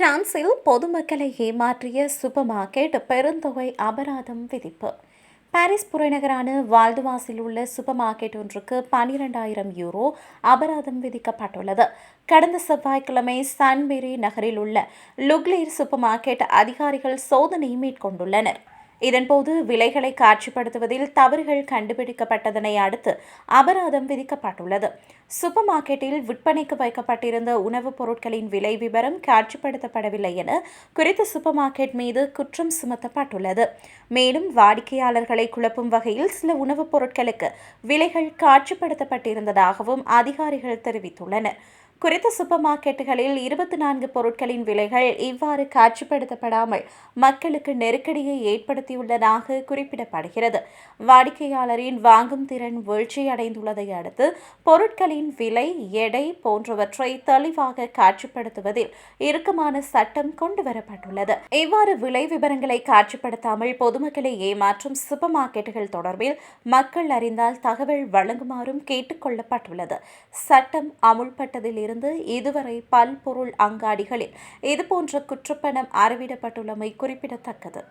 பிரான்சில் பொதுமக்களை ஏமாற்றிய சூப்பர் மார்க்கெட் பெருந்தொகை அபராதம் விதிப்பு. பாரிஸ் புறநகரான வால்டுவாஸில் உள்ள சூப்பர் மார்க்கெட் ஒன்றுக்கு பனிரெண்டாயிரம் யூரோ அபராதம் விதிக்கப்பட்டுள்ளது. கடந்த செவ்வாய்க்கிழமை சன்பெரி நகரில் உள்ள லுக்லீர் சூப்பர் மார்க்கெட் அதிகாரிகள் சோதனை மேற்கொண்டுள்ளனர். இதன்போது விலைகளை காட்சிப்படுத்துவதில் தவறுகள் கண்டுபிடிக்கப்பட்டதனை அடுத்து அபராதம் விதிக்கப்பட்டுள்ளது. சூப்பர் மார்க்கெட்டில் விற்பனைக்கு வைக்கப்பட்டிருந்த உணவுப் பொருட்களின் விலை விவரம் காட்சிப்படுத்தப்படவில்லை என குறித்த சூப்பர் மார்க்கெட் மீது குற்றம் சுமத்தப்பட்டுள்ளது. மேலும் வாடிக்கையாளர்களை குழப்பும் வகையில் சில உணவுப் பொருட்களுக்கு விலைகள் காட்சிப்படுத்தப்பட்டிருந்ததாகவும் அதிகாரிகள் தெரிவித்துள்ளனர். குறித்த சூப்பர் மார்க்கெட்டுகளில் இருபத்தி நான்கு பொருட்களின் விலைகள் இவ்வாறு காட்சிப்படுத்தப்படாமல் மக்களுக்கு நெருக்கடியை ஏற்படுத்தியுள்ளதாக குறிப்பிடப்படுகிறது. வாடிக்கையாளரின் வாங்கும் திறன் வீழ்ச்சியடைந்துள்ளதை அடுத்து பொருட்களின் விலை எடை போன்றவற்றை தெளிவாக காட்சிப்படுத்துவதில் இறுக்கமான சட்டம் கொண்டுவரப்பட்டுள்ளது. இவ்வாறு விலை விவரங்களை காட்சிப்படுத்தாமல் பொதுமக்களை ஏமாற்றும் சூப்பர் மார்க்கெட்டுகள் தொடர்பில் மக்கள் அறிந்தால் தகவல் வழங்குமாறும் கேட்டுக் கொள்ளப்பட்டுள்ளது. சட்டம் அமுல்பட்டதில் இருந்து இதுவரை பல்பொருள் அங்காடிகளில் இதுபோன்ற குற்றப்பணம் அறவிடப்பட்டுள்ளமை குறிப்பிடத்தக்கது.